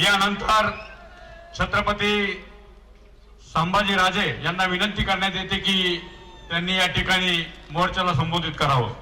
यानंतर छत्रपती संभाजीराजे यांना विनंती करण्यात येते की त्यांनी या ठिकाणी मोर्चाला संबोधित करावं.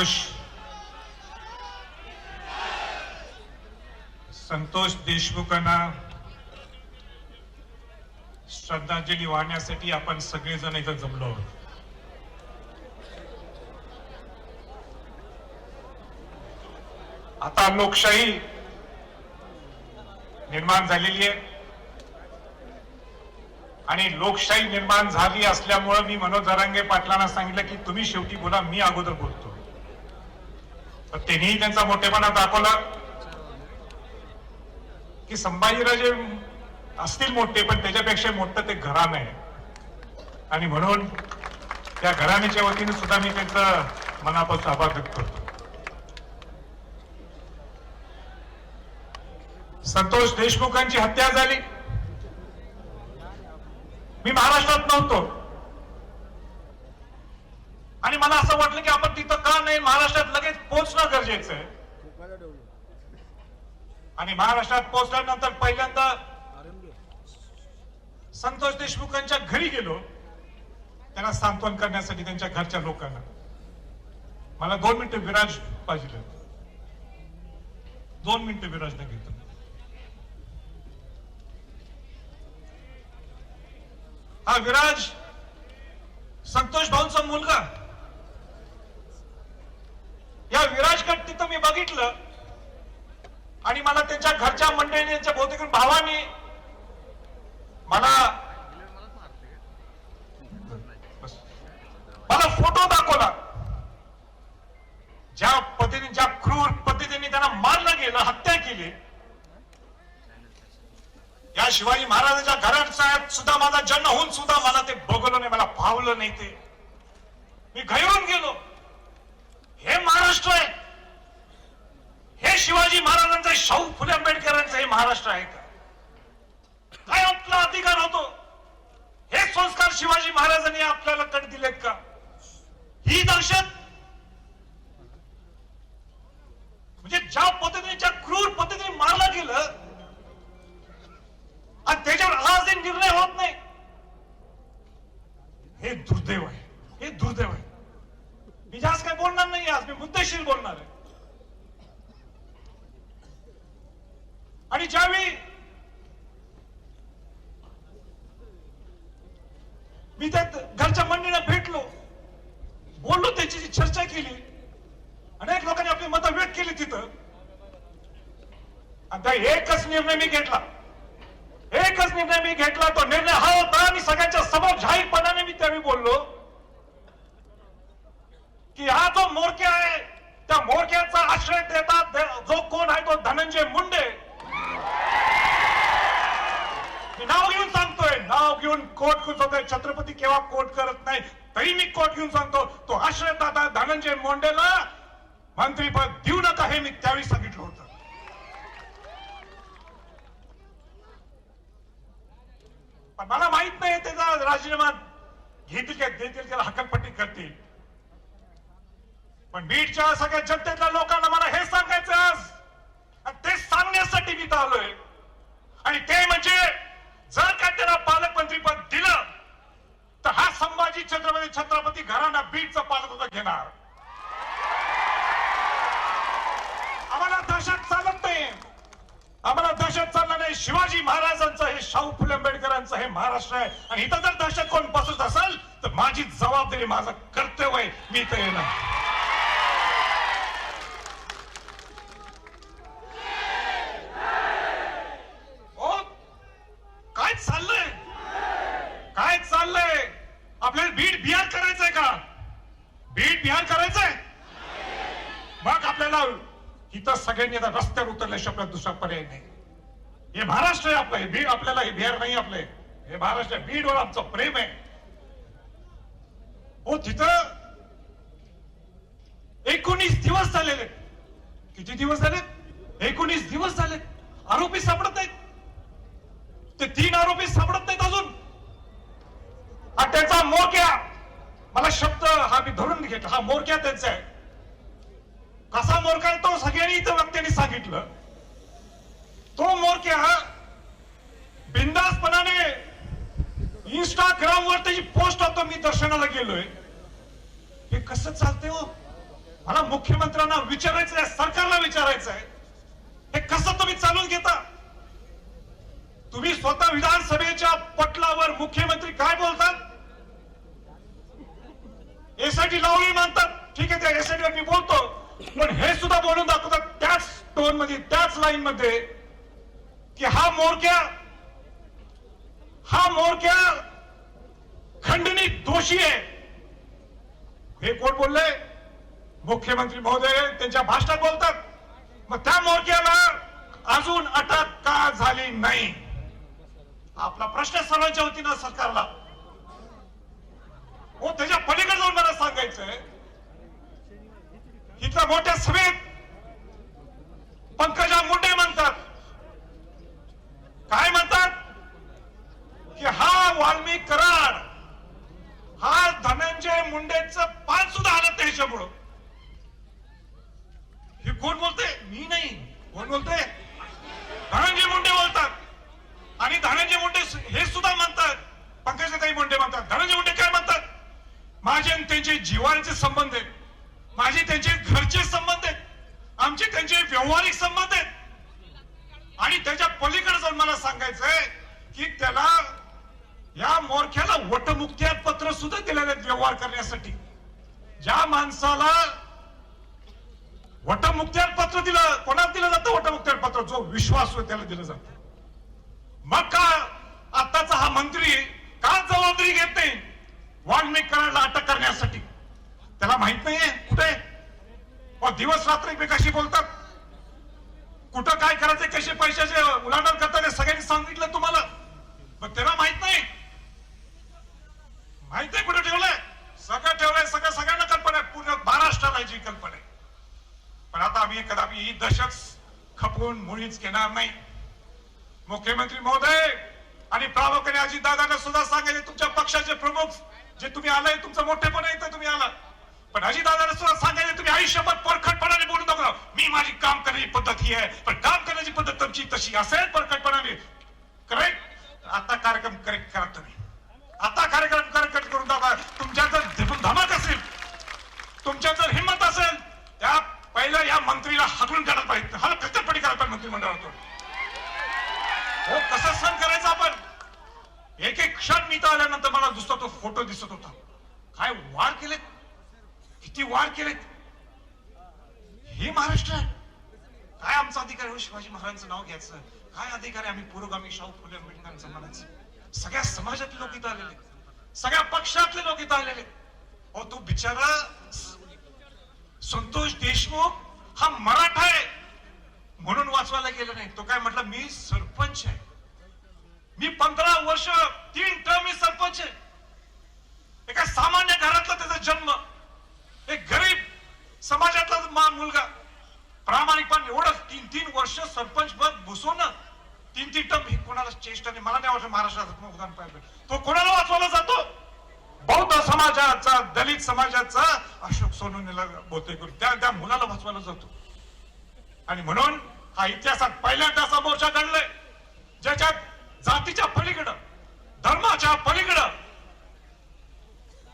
संतोष. संतोष देशमुखांना श्रद्धांजली वाहण्यासाठी आपण सगळेजण इथं जमलो आहोत. आता लोकशाही निर्माण झालेली आहे. आणि लोकशाही निर्माण झाली असल्यामुळं मी मनोज जरांगे पाटलांना सांगितलं की तुम्ही शेवटी बोला मी अगोदर बोलतो. तर त्यांनीही त्यांचा मोठेपणा दाखवला की संभाजीराजे असतील मोठे पण त्याच्यापेक्षा मोठं ते घराणं आहे. आणि म्हणून त्या घराण्याच्या वतीने सुद्धा मी त्यांचा मनापासून आभार व्यक्त करतो. संतोष देशमुखांची हत्या झाली. मी महाराष्ट्रात नव्हतो आणि मला असं वाटलं की आपण नाही महाराष्ट्रात लगेच पोहोचणं गरजेचं आहे. आणि महाराष्ट्रात पोहोचल्यानंतर पहिल्यांदा संतोष देशमुखांच्या घरी गेलो. त्यांना सांत्वन करण्यासाठी त्यांच्या घरच्या लोकांना. मला दोन मिनिटं विराज पाहिजे. दोन मिनिटं विराजला घेतो. हा विराज संतोष भाऊंचा मुलगा. या विराजकडे तिथं मी बघितलं. आणि मला त्यांच्या घरच्या मंडळीने त्यांच्या बहुतेक भावाने मला मला फोटो दाखवला. ज्या पद्धतीने ज्या क्रूर पद्धतीने त्यांना मारलं गेलं हत्या केली. या शिवाजी महाराजांच्या घरात सुद्धा माझा जन्म होऊन सुद्धा मला ते बघवलं नाही मला भावलं नाही ते. मी घायरून गेलो. हे महाराष्ट्र आहे. हे शिवाजी महाराजांचं शाहू फुले आंबेडकरांचं हे महाराष्ट्र आहे का? काय आपला अधिकार होतो? हे संस्कार शिवाजी महाराजांनी आपल्याला कड दिलेत का ही दहशत म्हणजे ज्या पद्धतीने ज्या क्रूर पद्धतीने मारलं गेलं आणि त्याच्यावर आजही निर्णय होत नाही हे दुर्दैव आहे हे दुर्दैव आहे मी जास्त काय बोलणार नाही आज मी मुद्देशीर बोलणार आहे आणि ज्यावेळी मी त्या घरच्या मंडळीला भेटलो बोललो त्याची चर्चा केली अनेक लोकांनी आपली मतं व्यक्त केली तिथं आणि त्या एकच निर्णय मी घेतला. एकच निर्णय मी घेतला तो निर्णय हा होता आणि सगळ्यांच्या समोर जाहीरपणाने मी त्यावेळी बोललो की हा जो मोरक्या आहे त्या मोरक्याचा आश्रय देतात जो कोण आहे तो धनंजय मुंडे. नाव घेऊन सांगतोय नाव घेऊन कोट कुचवतोय छत्रपती केव्हा कोट करत नाही तरी मी कोट घेऊन सांगतो तो आश्रय दादा धनंजय मुंडेला मंत्रीपद देऊ नका हे मी त्यावेळी सांगितलं होतं पण मला माहीत नाही त्याचा राजीनामा घेतील का देतील त्याला हकलपट्टी करतील. पण बीडच्या सगळ्या जनतेतल्या लोकांना मला हे सांगायचं आज. ते सांगण्यासाठी मी आलोय. आणि ते म्हणजे जर का त्याला पालकमंत्री पद दिलं तर हा संभाजी छत्रपती छत्रपती घराणा पालक होता घेणार. आम्हाला दहशत चालत नाही. आम्हाला दहशत चालत शिवाजी महाराजांचं हे शाहू फुले आंबेडकरांचं हे महाराष्ट्र आहे. आणि इथं जर दहशत कोण बसत असेल तर माझी जबाबदारी माझं कर्तव्य आहे. मी इथं येणार. हो? काय चाललंय? काय चाललंय? आपल्याला बीड बिहार करायचंय का? बीड बिहार करायचंय? मग आपल्याला इथं सगळ्यांनी आता रस्त्यावर उतरल्याशिवाय आपल्याला दुसरा पर्याय नाही. हे महाराष्ट्र आहे आपलं हे बीड आपल्याला हे बिहार नाही आपले. हे महाराष्ट्र बीडवर आमचं प्रेम आहे. हो तिथं एकोणीस दिवस झालेले किती दिवस झाले एकोणीस दिवस झाले आरोपी सापडत नाहीत. ते तीन आरोपी सापडत नाहीत अजून. आणि त्याचा मोरक्या. मला शब्द हा मी धरून घेतला हा मोरक्या त्यांचा आहे. कसा मोरका तो सगळ्यांनी इथं वक्त्यांनी सांगितलं तो मोरक्या बिंदासपणाने इंस्टाग्राम वर त्याची पोस्ट आता मी दर्शनाला गेलोय. हे कसं चालतंय हो? मला मुख्यमंत्र्यांना विचारायचं आहे सरकारला विचारायचं आहे. हे कसं तुम्ही चालून घेता? तुम्ही स्वतः विधानसभेच्या पटलावर मुख्यमंत्री काय बोलतात? एसआयटी लावली मानतात. ठीक आहे त्या एसआयटीवर मी बोलतो. पण हे सुद्धा बोलून दाखवतात त्याच टोनमध्ये त्याच लाईन मध्ये की हा मोरक्या हा मोरक्या खंडणीत दोषी आहे. हे कोण बोलले? मुख्यमंत्री महोदय त्यांच्या भाषणात बोलतात. मग त्या मोर्चाला अजून अटक का झाली नाही? आपला प्रश्न सर्वांच्या वतीनं सरकारला. हो त्याच्या पलीकडे जाऊन मला सांगायचंय. इथल्या मोठ्या सभेत पंकजा मुंडे म्हणतात काय म्हणतात की हा वाल्मिक कराड हा धनंजय मुंडेचं पान सुद्धा आलं त्याच्यामुळं हे कोण बोलते मी नाही कोण बोलते धनंजय मुंडे बोलतात आणि धनंजय मुंडे सु- हे सुद्धा म्हणतात पंकजाताई मुंडे म्हणतात धनंजय मुंडे काय म्हणतात माझे आणि त्यांचे जिव्हाळ्याचे संबंध आहेत. माझे त्यांचे घरचे संबंध आहेत. आमचे त्यांचे व्यवहारिक संबंध आहेत. आणि त्याच्या पलीकडे जर मला सांगायचंय की त्याला या मोरख्याला वटमुक्त्यात पत्र सुद्धा दिलेले आहेत व्यवहार करण्यासाठी. ज्या माणसाला वटमुक्त्यात पत्र दिलं कोणाला दिलं जातं वटमुक्त्यात पत्र? जो विश्वास होय त्याला दिलं जातं. मग का आताचा हा मंत्री का जबाबदारी घेत नाही? वाल्मिक कराडला अटक करण्यासाठी. त्याला माहीत नाहीये कुठे मग दिवस रात्र एकमेकाशी बोलतात. कुठं काय करायचं कसे पैशाचे उलाढाल करतात हे सगळ्यांनी सांगितलं तुम्हाला. पण त्याला माहीत नाही. माहीत आहे कुठे ठेवलंय. सगळं ठेवलंय सगळं सगळ्यांना कल्पना आहे. पूर्ण महाराष्ट्राला याची कल्पना आहे. पण आता आम्ही कदापि ही दशक खपवून मुळीच घेणार नाही. मुख्यमंत्री महोदय आणि प्रामुख्याने अजितदादांना सुद्धा सांगायचे तुमच्या पक्षाचे प्रमुख जे तुम्ही आलाय तुमचं मोठेपण आहे इथं तुम्ही आला पण अजित दादांना सुद्धा सांगायचं तुम्ही आयुष्यभर परखटपणाने बोलू नका. मी माझी काम करण्याची पद्धत ही आहे पण काम करण्याची पद्धत तुमची तशी असेल परखटपणाने. करेक्ट आता कार्यक्रम करेक्ट करा तुम्ही. आता कार्यक्रम करेक्ट करून दाखवा. तुमच्या जर धमक असेल तुमच्या जर हिंमत असेल त्या पहिल्या या मंत्रीला हाकलून काढायला पाहिजे. हा कचरपटी करायला पाहिजे मंत्रिमंडळातून. हो कसं सण करायचं आपण? एक एक क्षण मी तर आल्यानंतर मला दुसरा तो फोटो दिसत होता. वाढ वार केलेत. हे महाराष्ट्र आहे. काय आमचा अधिकार आहे? हो शिवाजी महाराजांचं नाव घ्यायचं. काय अधिकार आहे? आम्ही पुरोगामी शाहू फुले आंबेडकरांचं म्हणायचं. सगळ्या समाजातले लोक इथं आलेले सगळ्या पक्षातले लोक इथं आलेले अहो तो बिचारा संतोष देशमुख हा मराठा आहे. म्हणून वाचवायला गेलं नाही. तो काय म्हटलं मी सरपंच आहे. मी पंधरा वर्ष तीन टर्म मी सरपंच आहे. एका सामान्य घरातला त्याचा जन्म समाजातला मा- मुलगा. प्रामाणिकपणे एवढं तीन तीन वर्ष सरपंच पद बसवणं तीन तीन टर्म ही कोणाला चेष्टाने मला नाही वाटत महाराष्ट्रात उदाहरण पाहिजे तो कोणाला वाचवायला जातो? बौद्ध समाजाचा दलित समाजाचा अशोक सोनवणेला बोलतोय करून त्या त्या मुलाला वाचवायला जातो. आणि म्हणून हा इतिहासात पहिल्यांदा असा मोर्चा घडलाय. ज्याच्यात जातीच्या पलीकडं धर्माच्या पलीकडं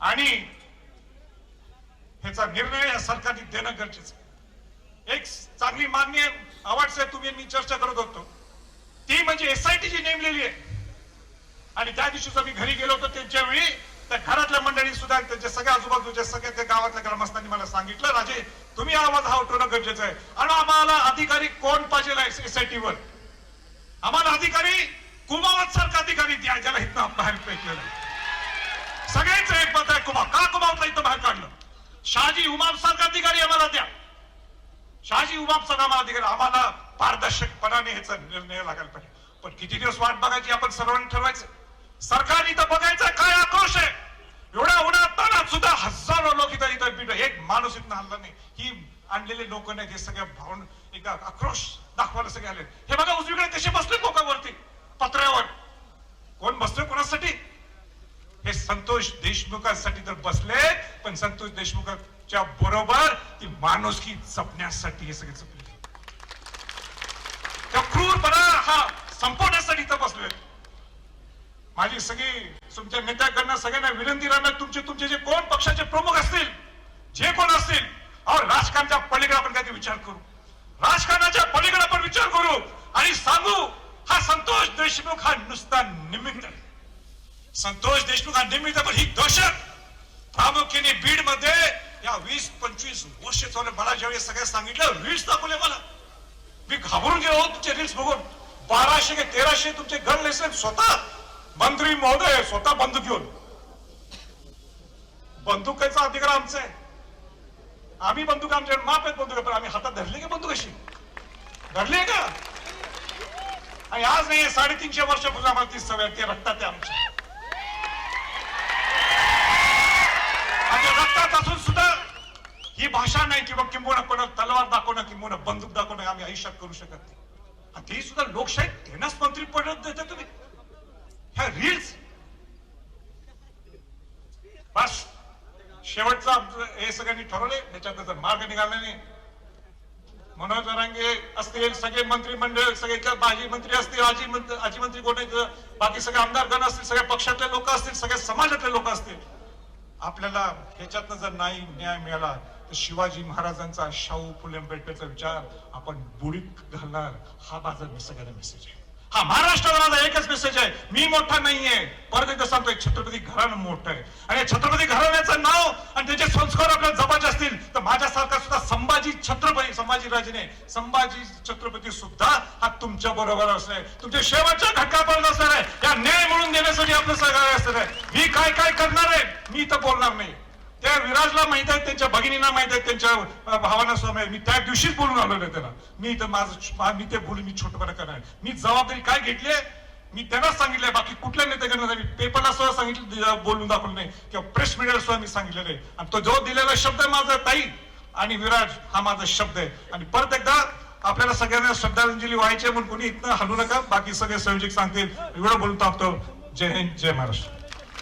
आणि ह्याचा निर्णय या सरकारने देणं गरजेचं आहे. एक चांगली मान्य अवॉर्ड तुम्ही मी चर्चा करत होतो. ती म्हणजे एसआयटी जी नेमलेली आहे. आणि त्या दिवशीच मी घरी गेलो होतो त्यांच्या वेळी त्या घरातल्या मंडळी सुद्धा त्यांच्या सगळ्या आजूबाजूच्या सगळ्या त्या गावातल्या ग्रामस्थांनी मला सांगितलं राजे तुम्ही आवाज हा उठवणं गरजेचं आहे. आणि आम्हाला अधिकारी कोण पाहिजे एसआयटी वर? आम्हाला अधिकारी कुमावत सारखा अधिकारी द्या ज्याला इथं बाहेर फेकलेलं सगळ्यांचं एक मत आहे कुमाव का कुमावतला इथं बाहेर काढलं? शहाजी उमाप सारखा अधिकारी आम्हाला द्या. शहाजी उमाप सारखा आम्हाला अधिकारी आम्हाला पारदर्शकपणाने ह्याचा निर्णय लागायला पाहिजे. पण किती दिवस वाट बघायची आपण सर्वांनी ठरवायचं. सरकार इथं बघायचं काय आक्रोश आहे? एवढ्या उन्हात तानात सुद्धा हजारो लोक इथं इथं एक माणूस इथं हल्ला नाही. ही आणलेले लोक नाही हे सगळ्या भावून एकदा आक्रोश दाखवायला सगळे आले हे बघा उजवीकडे कसे बसले लोकांवरती पत्र्यावर. कोण बसतोय कोणासाठी? हे संतोष देशमुखांसाठी तर बसले पण संतोष देशमुखांच्या बरोबर ती माणुसकी जपण्यासाठी हे सगळे जपले. त्या क्रूरपणा हा संपवण्यासाठी तर बसले माझी सगळी तुमच्या नेत्याकडनं सगळ्यांना विनंती राहणार तुमचे तुमचे जे कोण पक्षाचे प्रमुख असतील जे कोण असतील अहो राजकारणाच्या पलीकडे आपण काहीतरी विचार करू. राजकारणाच्या पलीकडे आपण विचार करू आणि सांगू हा संतोष देशमुख हा नुसता निमित्त आहे. संतोष देशमुख हा निमित्त पण ही दहशत प्रामुख्याने बीडमध्ये या वीस पंचवीस वर्ष चालू मला ज्यावेळी सगळ्या सांगितलं रील्स दाखवले मला. मी घाबरून गेलो तुमचे रील्स बघून. बाराशे के तेराशे तुमचे गण लेसन स्वतः मंत्री महोदय स्वतः बंदूक घेऊन. बंदुकाचा अधिकार आमचा आहे. आम्ही बंदूक आमच्या माप आहेत बंदूक पण आम्ही हातात धरली का बंदूक अशी? धरली का? आणि आज नाही साडेतीनशे वर्षापूर्वी आम्हाला ती सवय ते रक्तात आहे नाही किंवा किंबहुना कोणा तलवार दाखवणं किंबहुना बंदूक दाखवणं आम्ही आयुष्यात करू शकत नाही. ते सुद्धा लोकशाही त्यांनाच मंत्री पडत देता तुम्ही. ह्या रील्स बस. शेवटचा हे सगळ्यांनी ठरवले त्याच्यात मार्ग निघाला नाही. मनोज रांगे असतील सगळे मंत्रिमंडळ सगळे माजी मंत्री असतील आजी मंत्री आजी मंत्री कोण बाकी सगळे आमदारगण असतील सगळ्या पक्षातले लोक असतील सगळ्या समाजातले लोक असतील. आपल्याला ह्याच्यातनं जर नाही न्याय मिळाला शिवाजी महाराजांचा शाहू फुले आंबेडकरचा विचार आपण बुडीत घालणार. हा माझा सगळ्यांना मेसेज आहे. हा महाराष्ट्राला माझा एकच मेसेज आहे. मी मोठा नाहीये. परत एकदा सांगतोय छत्रपती घराणं मोठं आहे. आणि छत्रपती घराण्याचं नाव आणि त्याचे संस्कार आपल्याला जपायचे असतील तर माझ्यासारखा सुद्धा संभाजी छत्रपती संभाजी राजेने संभाजी छत्रपती सुद्धा हा तुमच्या बरोबर असणार आहे. तुमच्या शेवटच्या घटकापर्यंत असणार आहे. या न्याय म्हणून देण्यासाठी आपलं सहकार्य असणार आहे. मी काय काय करणार आहे? मी इथं बोलणार नाही. त्या विराजला माहीत आहे त्यांच्या भगिनींना माहीत आहेत त्यांच्या भावांना सुद्धा माहिती मी त्या दिवशीच बोलून आलो आहे त्यांना. मी इथं माझं मी ते बोलून मी छोटपणा करणार मी जबाबदारी काय घेतली मी त्यांनाच सांगितलंय बाकी कुठल्या नेत्याकडनं नाही. पेपरला सुद्धा सांगितलं बोलून दाखवलं नाही. किंवा प्रेस मीडियाला सुद्धा मी सांगितलेलं आहे आणि तो जो दिलेला शब्द आहे माझा ताई. आणि विराज हा माझा शब्द आहे. आणि परत एकदा आपल्याला सगळ्यांना श्रद्धांजली व्हायची म्हणून कोणी इथनं हलू नका. बाकी सगळे संयोजक सांगतील. एवढं बोलून थांबतो. जय हिंद जय महाराष्ट्र.